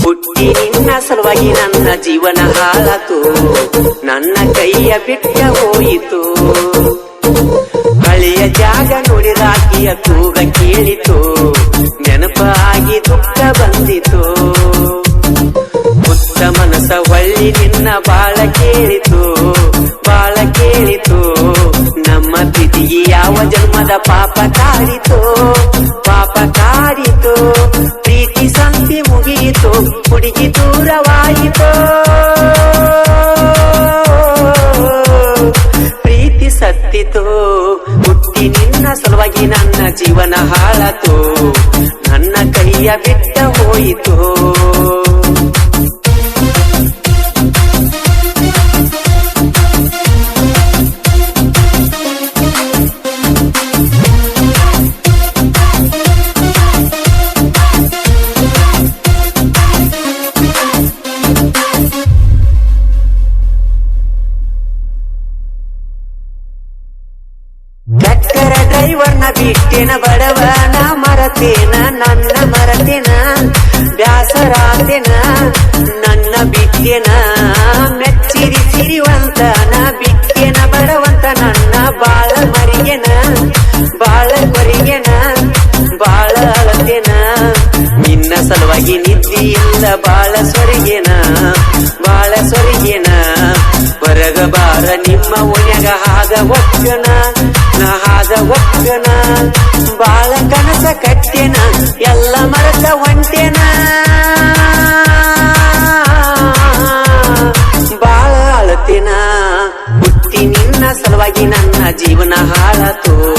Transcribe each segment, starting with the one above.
ಹುಟ್ಟಿ ನಿನ್ನ ಸಲುವಾಗಿ ನನ್ನ ಜೀವನ ಹಾಳಾತು. ನನ್ನ ಕೈಯ ಬಿಟ್ಟ ಹೋಯಿತು. ಹಳೆಯ ಜಾಗ ನೋಡಿ ರಾಕಿಯ ತೂಗ ಕೇಳಿತು. ನೆನಪಾಗಿ ದುಃಖ ಬಂದಿತು. ಮುತ್ತ ಮನಸ ಹೊಳ್ಳಿ ನಿನ್ನ ಬಾಳ ಕೇಳಿತು. ಬಾಳ ಕೇಳಿತು. ನಮ್ಮ ಪ್ರೀತಿಗೆ ಯಾವ ಜನ್ಮದ ಪಾಪ ಕಾರಿತು ಪಾಪ ಕಾಡಿತು. ಹುಡುಗಿ ದೂರವಾಯಿತು ಪ್ರೀತಿ ಸತ್ತಿತು. ಹುಟ್ಟಿ ನಿನ್ನ ಸಲುವಾಗಿ ನನ್ನ ಜೀವನ ಹಾಳತೋ. ನನ್ನ ಕೈಯ ಬಿಟ್ಟ ಹೋಯಿತು. ಟ್ರ್ಯಾಕ್ಟರ ಬಿಟ್ಟಿನ ಬಡವನ ಮರತೇನ, ನನ್ನ ಮರತೇನ, ಬ್ಯಾಸರಾತೇನ, ನನ್ನ ಬಿಟ್ಟೆನ ಮೆಚ್ಚಿರಿ ಸಿರಿವಂತನ ಬಿಟ್ಟೆನ ಬಡವಂತ ನನ್ನ ಬಾಳ ಮರಿಗೆನ ಬಾಳ ಕೊರಿಗೆನ ಬಾಳ ಅಳತೇನ. ನಿನ್ನ ಸಲುವಾಗಿ ನಿದ್ದಿ ಇಲ್ಲ ಬಾಳ ಸೊರಿಗೆನ ಬಾಳ ಸೊರಿಗೆನ ಹೊರಗ ಬಾರ ನಿಮ್ಮ ಒಣಗ ಹಾಗ ಒಕ್ಕನ ನಾ ಹಾಗ ಒಕ್ಕನ ಬಾಳ ಕನಸ ಕಟ್ಟೆನ ಎಲ್ಲ ಮರದ ಒಂಟೆನ ಬಾಳ ಅಳತೆನ? ಬುತ್ತಿ ನಿನ್ನ ಸಲುವಾಗಿ ನನ್ನ ಜೀವನ ಹಾಳತು.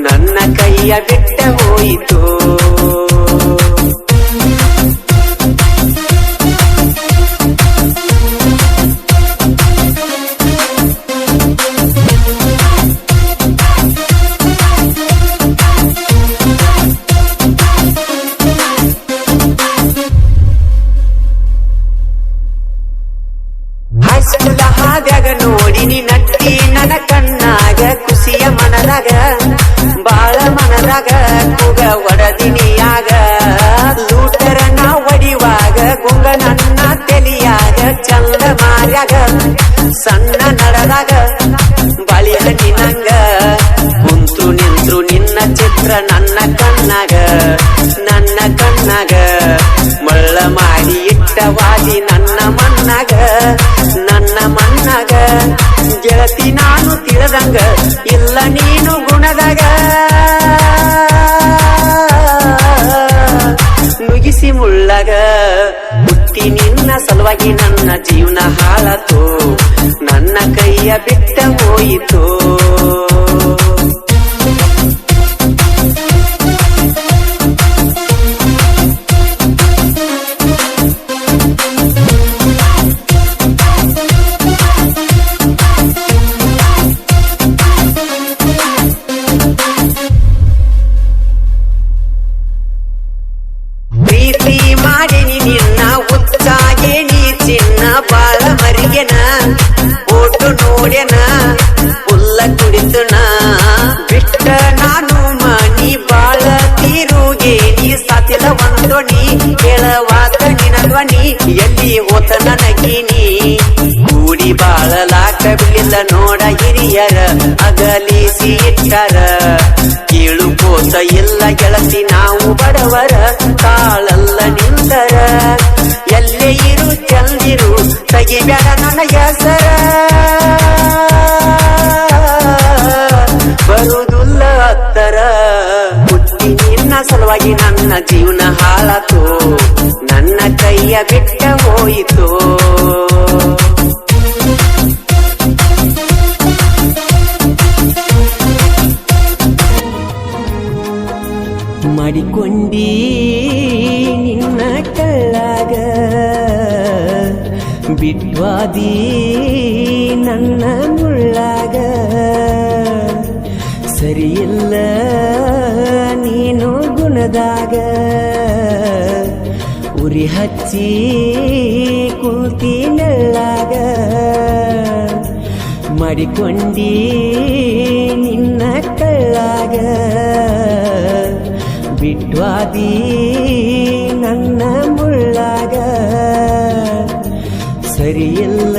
ನನ್ನ ಕೈಯ ಬಿಟ್ಟ ಹೋಯಿತು. ಮನದಾಗ, ಬಾಳ ಮನದಾಗ ಕೂಗ ಒಡದಿನಿಯಾಗ ಲೂಟರ ನಾ ಒಡಿವಾಗ ಗುಂಗ ನನ್ನ ತೆಲಿಯಾಗ, ಚಂದ ಮಾರ್ಯಾಗ. ಸಣ್ಣ ನಡದಾಗ ಬಳಿಯ ದಿನಂಗ ಕುಂತು ನಿಂತ್ರು ನಿನ್ನ ಚಿತ್ರ ನನ್ನ ಕಣ್ಣಾಗ ನನ್ನ ಕಣ್ಣಾಗ. ಮಳ್ಳ ಮಾಡಿ ಮಣ್ಣಾಗ ನನ್ನ ಮಣ್ಣಾಗ. ಗೆಳತಿ ನಾನು ತಿಳಿದಂಗ, ಇಲ್ಲ ನೀನು ಗುಣದಾಗ. ನುಗಿಸಿ ಮುಳ್ಳಾಗ, ಬುತ್ತಿ ನಿನ್ನ ಸಲುವಾಗಿ ನನ್ನ ಜೀವನ ಹಾಳಾತು. ನನ್ನ ಕೈಯ ಬಿಟ್ಟ ಹೋಯಿತು. ನೋಡ ಹಿರಿಯರ ಅಗಲಿಸಿ ಇಟ್ಟರ. ಕೀಳು ಕೋಸ ಇಲ್ಲ ಗೆಳತಿ ನಾವು ಬಡವರ, ತಾಳಲ್ಲ ನಿಂತರ ಎಲ್ಲೇ ಇರು ಚಂದಿರು ತೆಗಿಬೇಡ ಹೆಸರ. ಬರುವುದಿಲ್ಲ ಹತ್ತರ ನಿನ್ನ ಸಲುವಾಗಿ ನನ್ನ ಜೀವನ ಹಾಳಾತು. ನನ್ನ ಕೈಯ ಬಿಟ್ಟ ಹೋಯಿತು. ಬಿಟ್ವಾದಿ ನನ್ನ ಮುಳ್ಳಾಗ ಸರಿಯಿಲ್ಲ ನೀನು ಗುಣದಾಗ ಉರಿ ಹಚ್ಚಿ ಕೂತಿ ನೆಳ್ಳಾಗ ಮಾಡಿಕೊಂಡಿ ನಿನ್ನ ಕಳ್ಳಾಗ ಬಿಟ್ವಾದಿ சரியல்ல